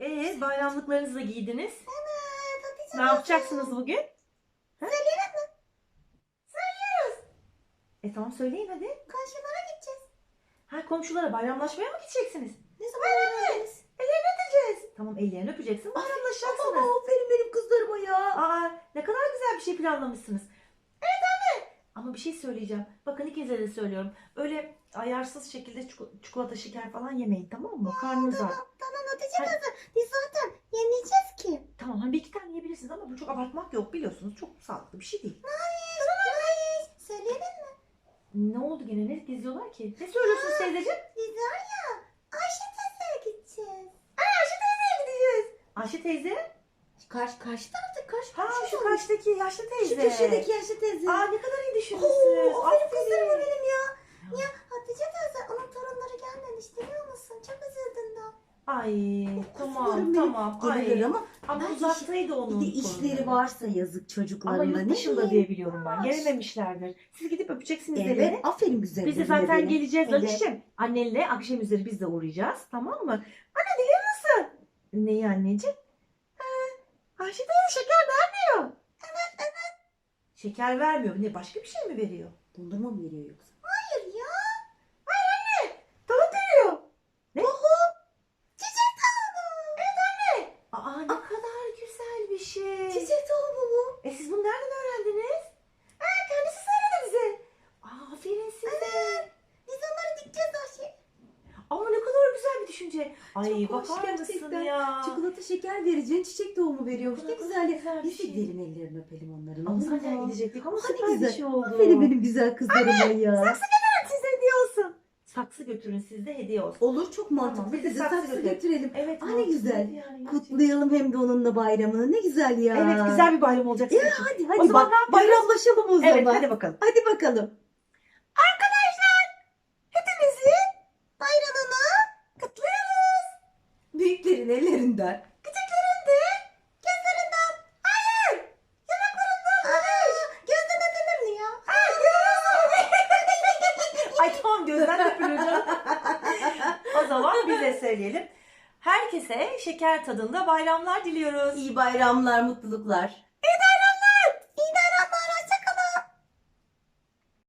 Ee, bayramlıklarınızı da giydiniz. Evet Hatice Ne yapacaksınız bugün? Söyleyelim mi? E tamam söyleyin hadi. Komşulara gideceğiz. Ha komşulara bayramlaşmaya mı gideceksiniz? Ne zaman öğrendiniz? Ellerini öpeceğiz. Tamam ellerini öpeceksin. Bayramlaşacaksınız. aferin benim kızlarıma ya. Aa ne kadar güzel bir şey planlamışsınız. Evet anne. Ama bir şey söyleyeceğim. Bakın ikinize de söylüyorum. Öyle ayarsız şekilde çiko- çikolata şeker falan yemeyin tamam mı? Karnınız aç. Tamam teyze. Biz zaten yemeyeceğiz ki. Tamam hani bir iki tane yiyebilirsiniz ama bu çok abartmak yok biliyorsunuz. Çok sağlıklı bir şey değil. Hayır. Söyleyelim mi? Ne oldu gene? Ne geziyorlar ki? Ne söylüyorsunuz teyzeciğim? Biz var ya Ayşe teyzeye gideceğiz. Ayşe teyzeye gideceğiz. Ayşe teyze? Karşı, karşı tarafta karşı Ha şu karşıdaki yaşlı Şu teyze. köşedeki yaşlı teyze. Aa ne kadar iyi düşünmüşsünüz. Oo, aferin kızlarıma Aferin. benim ya. Ya Hatice teyze onun torunları gelmemiş biliyor musun? Çok üzüldüm ben. Ay tamam tamam. Gelirler Ay. ama Ama uzaktaydı onun bir de işleri varsa yazık Ama çocuklarına. yurt ne dışında bileyim. diye biliyorum ben. Gelememişlerdir. Siz gidip öpeceksiniz Evet, ellerini. aferin güzel. Biz de zaten benim. geleceğiz Evet. Alişim. Annenle akşam üzeri biz de uğrayacağız. Tamam mı? Anne biliyor musun? Neyi anneciğim? Ha, Ayşe teyze şeker vermiyor. Evet evet. Şeker vermiyor. Ne başka bir şey mi veriyor? Dondurma mı veriyor yoksa? Hayır ya. Tavuk veriyor. Ne? Çiçek tohumu. Aa ne kadar güzel bir şey. Çiçek tohumu mu? E siz bunu nereden öğrendiniz? Aa kendisi söyledi bize. Aa, aferin size. Biz onları dikeceğiz Ayşe. Ama ne kadar güzel bir düşünce. Ay Çok hoş bakar mısın gerçekten. ya? Çikolata şeker vereceğin çiçek tohumu veriyormuş. Ne Ne kadar güzel. güzel bir Biz de şey. gidelim ellerini öpelim onların. Ama zaten gidecektik ama süper bir güzel. şey oldu. Aferin benim güzel kızlarıma ya. olsun. Saksı götürün sizde hediye olsun. Olur çok mantıklı. Tamam, biz de saksı saksı götürelim. götürelim. Evet. Aa, ne güzel. yani. Kutlayalım hem de onunla bayramını. Ne güzel ya. Evet güzel bir bayram olacak Ya sizin için. hadi O hadi zaman yapıyoruz? bayramlaşalım o zaman. Evet hadi bakalım. Hadi bakalım. Arkadaşlar hepimizin bayramını kutluyoruz. Büyüklerin ellerinden. Gözden öpülür canım. o zaman biz de söyleyelim. Herkese şeker tadında bayramlar diliyoruz. İyi bayramlar, mutluluklar.